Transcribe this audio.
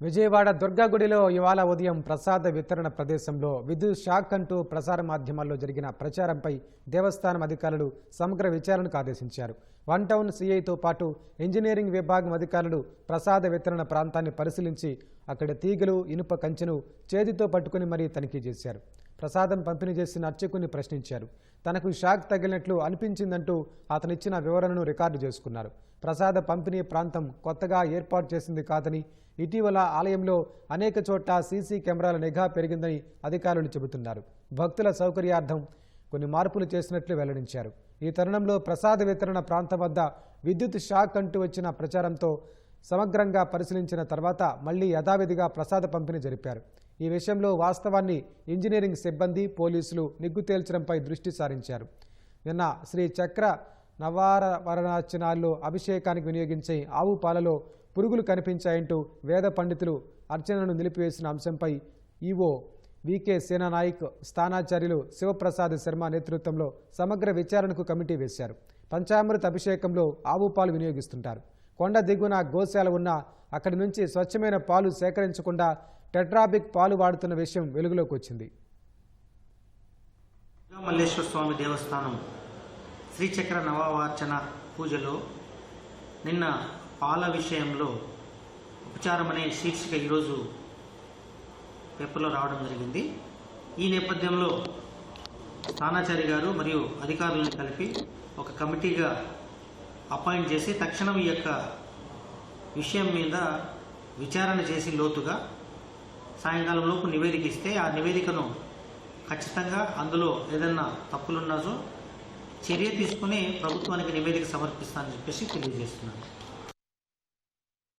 విజయవాడ దుర్గాగుడిలో ఇవాళ ఉదయం ప్రసాద వితరణ ప్రదేశంలో విద్యుత్ షాక్ అంటూ ప్రసార మాధ్యమాల్లో జరిగిన ప్రచారంపై దేవస్థానం అధికారులు సమగ్ర విచారణకు ఆదేశించారు. వన్ టౌన్ సీఐతో పాటు ఇంజనీరింగ్ విభాగం అధికారులు ప్రసాద వితరణ ప్రాంతాన్ని పరిశీలించి అక్కడ తీగలు ఇనుప కంచెను చేతితో పట్టుకుని మరీ తనిఖీ చేశారు. ప్రసాదం పంపిణీ చేసిన అర్చకుని ప్రశ్నించారు. తనకు షాక్ తగిలినట్లు అనిపించిందంటూ అతనిచ్చిన వివరణను రికార్డు చేసుకున్నారు. ప్రసాద పంపిణీ ప్రాంతం కొత్తగా ఏర్పాటు చేసింది కాదని ఇటీవల ఆలయంలో అనేక చోట్ల సీసీ కెమెరాల నిఘా పెరిగిందని అధికారులు చెబుతున్నారు. భక్తుల సౌకర్యార్థం కొన్ని మార్పులు చేసినట్లు వెల్లడించారు. ఈ తరుణంలో ప్రసాద వితరణ ప్రాంతం వద్ద విద్యుత్ షాక్ అంటూ వచ్చిన ప్రచారంతో సమగ్రంగా పరిశీలించిన తర్వాత మళ్ళీ యథావిధిగా ప్రసాద పంపిణీ జరిపారు. ఈ విషయంలో వాస్తవాన్ని ఇంజనీరింగ్ సిబ్బంది పోలీసులు నిగ్గు తేల్చడంపై దృష్టి సారించారు. నిన్న శ్రీ చక్ర నవార వరణార్చనాల్లో అభిషేకానికి వినియోగించే ఆవు పాలలో పురుగులు కనిపించాయంటూ వేద పండితులు అర్చనను నిలిపివేసిన అంశంపై ఈవో వికే సేనానాయక్ స్థానాచార్యులు శివప్రసాద్ శర్మ నేతృత్వంలో సమగ్ర విచారణకు కమిటీ వేశారు. పంచామృత అభిషేకంలో ఆవు పాలు వినియోగిస్తుంటారు. కొండ దిగువన గోశాల ఉన్న అక్కడి నుంచి స్వచ్ఛమైన పాలు సేకరించకుండా టెట్రాబిక్ పాలు వాడుతున్న విషయం వెలుగులోకి వచ్చింది. మల్లేశ్వర స్వామి దేవస్థానం శ్రీచక్ర నవావార్చన పూజలో నిన్న పాల విషయంలో ఉపచారం అనే శీర్షిక ఈరోజు పేపర్లో రావడం జరిగింది. ఈ నేపథ్యంలో స్థానాచారి గారు మరియు అధికారులను కలిపి ఒక కమిటీగా అపాయింట్ చేసి తక్షణం ఈ యొక్క విషయం మీద విచారణ చేసి లోతుగా సాయంకాలం లోపు నివేదిక ఇస్తే ఆ నివేదికను ఖచ్చితంగా అందులో ఏదన్నా తప్పులున్నాసో చర్య తీసుకుని ప్రభుత్వానికి నివేదిక సమర్పిస్తానని చెప్పేసి తెలియజేస్తున్నాను.